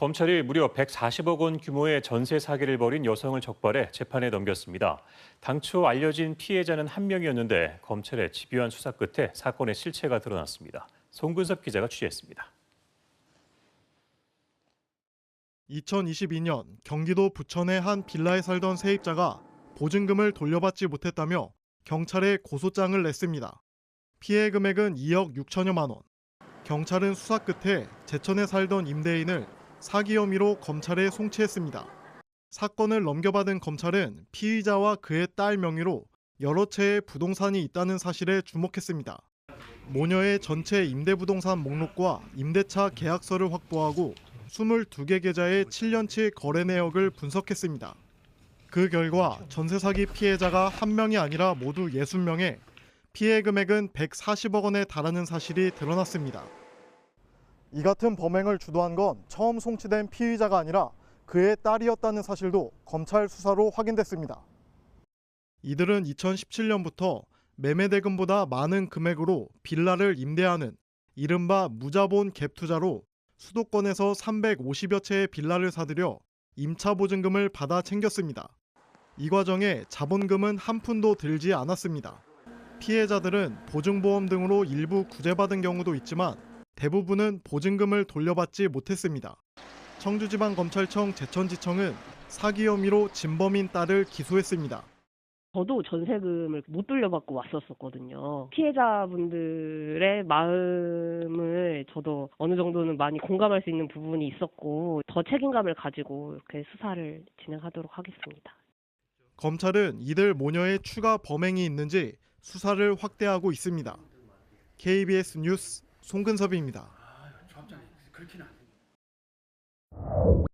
검찰이 무려 140억 원 규모의 전세 사기를 벌인 여성을 적발해 재판에 넘겼습니다. 당초 알려진 피해자는 한 명이었는데 검찰의 집요한 수사 끝에 사건의 실체가 드러났습니다. 송근섭 기자가 취재했습니다. 2022년 경기도 부천의 한 빌라에 살던 세입자가 보증금을 돌려받지 못했다며 경찰에 고소장을 냈습니다. 피해 금액은 2억 6천여만 원. 경찰은 수사 끝에 제천에 살던 임대인을 사기 혐의로 검찰에 송치했습니다. 사건을 넘겨받은 검찰은 피의자와 그의 딸 명의로 여러 채의 부동산이 있다는 사실에 주목했습니다. 모녀의 전체 임대부동산 목록과 임대차 계약서를 확보하고 22개 계좌의 7년치 거래 내역을 분석했습니다. 그 결과 전세 사기 피해자가 한 명이 아니라 모두 60명에 피해 금액은 140억 원에 달하는 사실이 드러났습니다. 이 같은 범행을 주도한 건 처음 송치된 피의자가 아니라 그의 딸이었다는 사실도 검찰 수사로 확인됐습니다. 이들은 2017년부터 매매 대금보다 많은 금액으로 빌라를 임대하는 이른바 무자본 갭 투자로 수도권에서 350여 채의 빌라를 사들여 임차 보증금을 받아 챙겼습니다. 이 과정에 자본금은 한 푼도 들지 않았습니다. 피해자들은 보증보험 등으로 일부 구제받은 경우도 있지만 대부분은 보증금을 돌려받지 못했습니다. 청주지방검찰청 제천지청은 사기 혐의로 진범인 딸을 기소했습니다. 저도 전세금을 못 돌려받고 왔었었거든요. 피해자분들의 마음을 저도 어느 정도는 많이 공감할 수 있는 부분이 있었고 더 책임감을 가지고 이렇게 수사를 진행하도록 하겠습니다. 검찰은 이들 모녀의 추가 범행이 있는지 수사를 확대하고 있습니다. KBS 뉴스 송근섭입니다. 아, 조합장 그렇게는 안 돼.